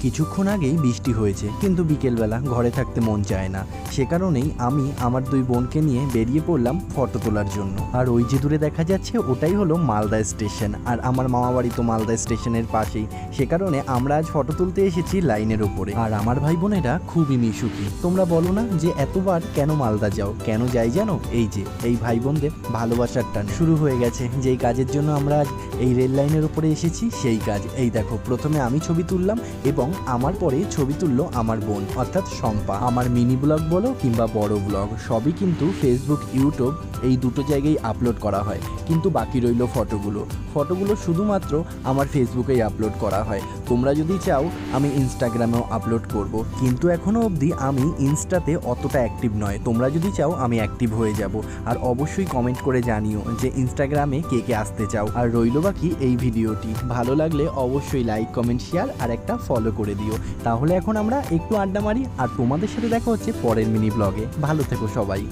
কিছুক্ষণ আগেই বৃষ্টি হয়েছে, কিন্তু বিকেলবেলা ঘরে থাকতে মন চায় না। সে কারণেই আমি আমার দুই বোনকে নিয়ে বেরিয়ে পড়লাম ফটো তোলার জন্য। আর ওই যে দূরে দেখা যাচ্ছে, ওটাই হলো মালদা স্টেশন। আর আমার মামা বাড়ি তো মালদা স্টেশনের পাশেই। সে কারণে আমরা আজ ফটো তুলতে এসেছি লাইনের ওপরে আর আমার ভাই বোনেরা খুবই মিশুকি। তোমরা বলো না যে এতবার কেন মালদা যাও? কেন যাই জানো? এই যে, এই ভাই বোনদের ভালোবাসার টান। শুরু হয়ে গেছে। যেই কাজের জন্য আমরা আজ এই রেল লাইনের উপরে এসেছি, সেই কাজ। এই দেখো, প্রথমে আমি ছবি তুললাম এবং আমার পরে ছবি তুললো আমার বোন, অর্থাৎ শম্পা। আমার মিনি ব্লগ বলো কিংবা বড় ব্লগ, সবই কিন্তু ফেসবুক ইউটিউব এই দুটো জায়গায় আপলোড করা হয়। কিন্তু বাকি রইল ফটোগুলো ফটোগুলো শুধুমাত্র আমার ফেসবুকেই আপলোড করা হয়। তোমরা যদি চাও, আমি ইনস্টাগ্রামেও আপলোড করব। কিন্তু এখনও অবধি আমি ইনস্টাতে অতটা অ্যাক্টিভ নয়। তোমরা যদি চাও, আমি অ্যাক্টিভ হয়ে যাব। আর অবশ্যই কমেন্ট করে জানিও যে ইনস্টাগ্রামে কে কে আসতে চাও। আর রইল বাকি এই ভিডিওটি ভালো লাগলে অবশ্যই লাইক কমেন্ট শেয়ার আর একটা ফলো করে দিও। তাহলে এখন আমরা একটু আড্ডা মারি আর তোমাদের সাথে দেখা হচ্ছে পরের মিনি ব্লগে। ভালো থেকো সবাই।